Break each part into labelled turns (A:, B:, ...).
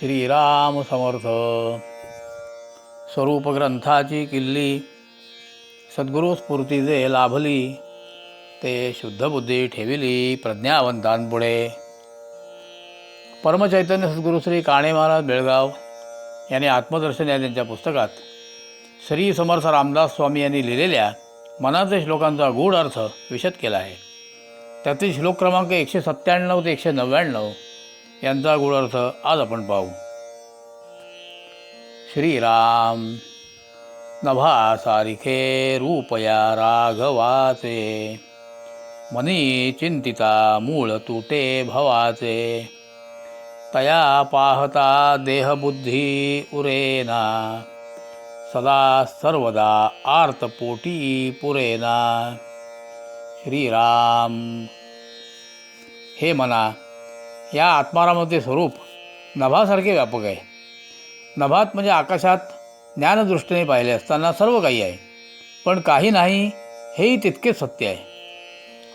A: श्रीराम समर्थ स्वरूप ग्रंथाची किल्ली सद्गुरू स्फूर्ती जे लाभली ते शुद्ध बुद्धी ठेविली प्रज्ञावंतांपुढे परमचैतन्य सद्गुरू श्री काणे महाराज बेळगाव यांनी आत्मदर्शन या त्यांच्या पुस्तकात श्री समर्थ रामदास स्वामी यांनी लिहिलेल्या मनाचे श्लोकांचा गूढ अर्थ विशद केला आहे. त्यातील श्लोक क्रमांक एकशे सत्त्याण्णव ते एकशे नव्याण्णव यांचा गूढ अर्थ आज आपण पाहू. श्रीराम नभा सारिखे रूपया राघवाचे मनी चिंतिता मूळ तुटे भवाचे. तया पाहता देहबुद्धी उरेना सदा सर्वदा आर्तपोटी पुरेना. श्रीराम हे मना या आत्मारामाचे स्वरूप नभासारखे व्यापक आहे. नभात म्हणजे आकाशात ज्ञानदृष्टीने पाहिले असताना सर्व काही आहे पण काही नाही हेही तितकेच सत्य आहे.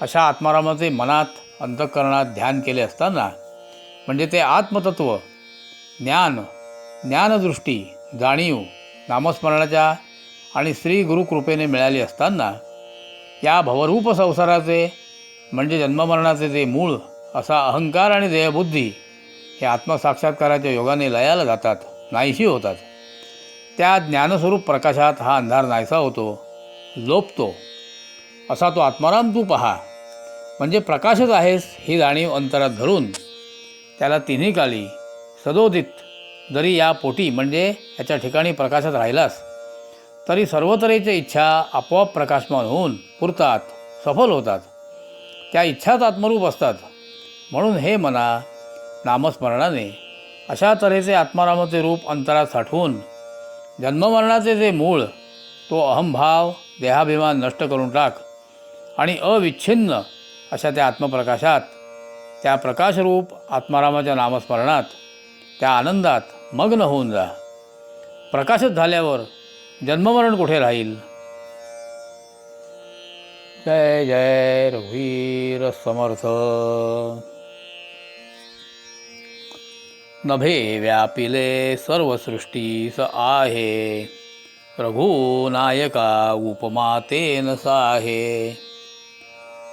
A: अशा आत्मारामाचे मनात अंतःकरणात ध्यान केले असताना म्हणजे ते आत्मतत्व ज्ञान ज्ञानदृष्टी जाणीव नामस्मरणाच्या आणि श्री गुरुकृपेने मिळाली असताना या भवरूप संसाराचे म्हणजे जन्ममरणाचे जे मूळ असा अहंकार आणि देहबुद्धी हे आत्मसाक्षात्काराच्या योगाने लयाला जातात नाहीशी होतात. त्या ज्ञानस्वरूप प्रकाशात हा अंधार नाहीसा होतो लोपतो. असा तो आत्माराम तू पहा. म्हणजे प्रकाशच आहेस ही जाणीव अंतरात धरून. त्याला तिन्ही काली सदोदित जरी या पोटी म्हणजे याच्या ठिकाणी प्रकाशात राहिलास तरी सर्व तऱ्हेच्या इच्छा आपोआप प्रकाशमान होऊन पुरतात सफल होतात. त्या इच्छाच आत्मरूप असतात. म्हणून हे मना नामस्मरणाने. अशा तऱ्हेचे आत्मारामाचे रूप अंतरात साठवून जन्ममरणाचे जे मूळ तो अहंभाव देहाभिमान नष्ट करून टाक आणि अविच्छिन्न अशा त्या आत्मप्रकाशात त्या प्रकाशरूप आत्मारामाच्या नामस्मरणात त्या आनंदात मग्न होऊन जा. प्रकाशित झाल्यावर जन्ममरण कुठे राहील? जय जय रघुवीर समर्थ. नभे व्यापिले सर्व सृष्टी स आहे. रघुनायका उपमातेन साहे.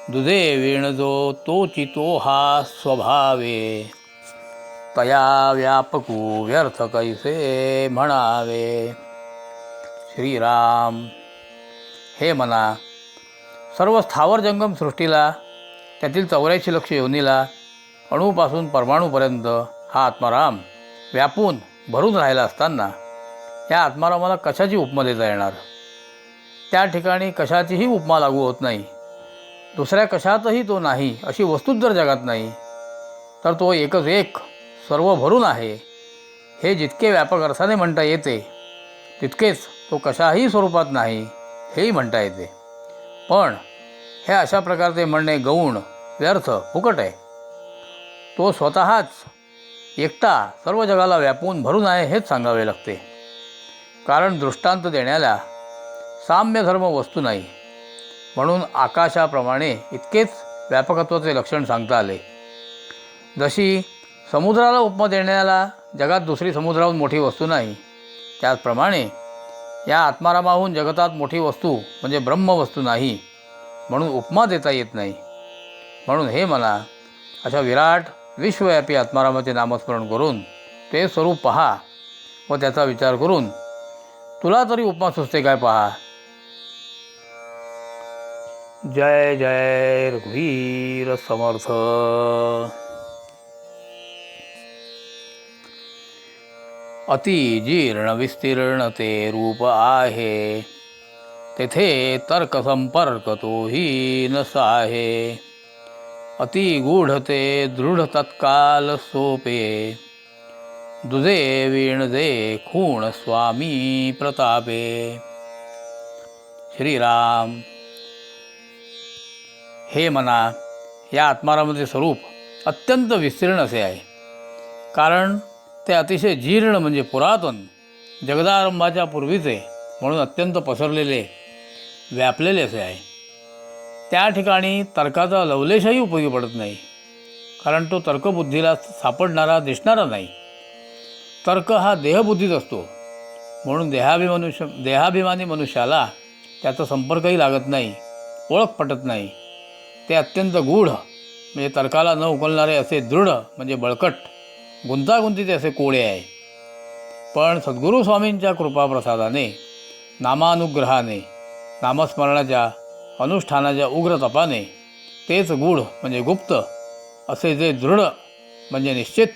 A: दुधे विणजो तोची तो हा स्वभावे. तया व्यापकू व्यर्थ कैसे म्हणावे? श्रीराम हे मना सर्व स्थावर जंगम सृष्टीला त्यातील चौऱ्याऐंशी लक्ष योनीला अणूपासून परमाणूपर्यंत हा आत्माराम व्यापून भरून राहिला असताना या आत्मारामाला कशाची उपमा देता येणार? त्या ठिकाणी कशाचीही उपमा लागू होत नाही. दुसऱ्या कशातही तो नाही अशी वस्तूच जर जगात नाही तर तो एकच एक सर्व भरून आहे. हे जितके व्यापक अर्थाने म्हणता येते तितकेच तो कशाही स्वरूपात नाही हेही म्हणता येते. पण हे अशा प्रकारचे म्हणणे गौण व्यर्थ फुकट आहे. तो स्वतःच एकटा सर्व जगाला व्यापून भरून आहे हेच सांगावे लागते. कारण दृष्टांत देण्याला साम्य धर्म वस्तू नाही. म्हणून आकाशाप्रमाणे इतकेच व्यापकत्वाचे लक्षण सांगता आले. जशी समुद्राला उपमा देण्याला जगात दुसरी समुद्राहून मोठी वस्तू नाही त्याचप्रमाणे या आत्मारामाहून जगतात मोठी वस्तू म्हणजे ब्रह्मवस्तू नाही म्हणून उपमा देता येत नाही. म्हणून हे मला अशा विराट विश्वव्यापी आत्मारामाचे नामस्मरण करून ते स्वरूप पहा व त्याचा विचार करून तुला तरी उपमा सुचते काय पहा? जय जय रघुवीर समर्थ. अति जीर्ण विस्तीर्ण ते रूप आहे. तेथे तर्क संपर्क तोही नसा आहे अति गूढ ते दृढ तत्काल सोपे। दुजे वीण दे खूण स्वामी प्रतापे। श्रीराम। हे मना या आत्मारामाचे स्वरूप अत्यंत विस्तीर्ण असे आहे. कारण ते अतिशय जीर्ण म्हणजे पुरातन जगदारंभाच्या पूर्वीचे म्हणून अत्यंत पसरलेले व्यापलेले असे आहे. त्या ठिकाणी तर्काचा लवलेशही उपयोगी पडत नाही. कारण तो तर्कबुद्धीला सापडणारा दिसणारा नाही. तर्क हा देहबुद्धीत असतो. म्हणून देहाभिमनुष्य देहाभिमानी मनुष्याला त्याचा संपर्कही लागत नाही ओळख पटत नाही. ते अत्यंत गूढ म्हणजे तर्काला न उकलणारे असे दृढ म्हणजे बळकट गुंतागुंतीचे असे कोळे आहे. पण सद्गुरू स्वामींच्या कृपाप्रसादाने नामानुग्रहाने नामस्मरणाच्या अनुष्ठानाच्या उग्र तपाने तेच गूढ म्हणजे गुप्त असे जे दृढ म्हणजे निश्चित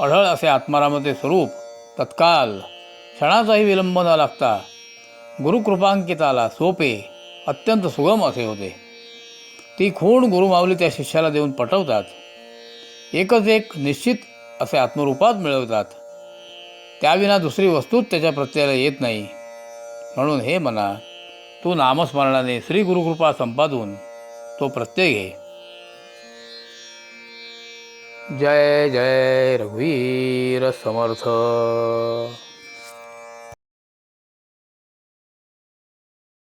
A: अढळ असे आत्मारामाचे स्वरूप तत्काल क्षणाचाही विलंब न लागता गुरुकृपांकिताला सोपे अत्यंत सुगम असे होते. ती खूण गुरुमावली त्या शिष्याला देऊन पटवतात. एकच एक निश्चित असे आत्मरूपात मिळवतात. त्याविना दुसरी वस्तूच त्याच्या प्रत्ययाला येत नाही. म्हणून हे म्हणा तू नामस्मरणाने श्री गुरुकृपा संपादून तो प्रत्यय घे. जय जय रघुवीर समर्थ.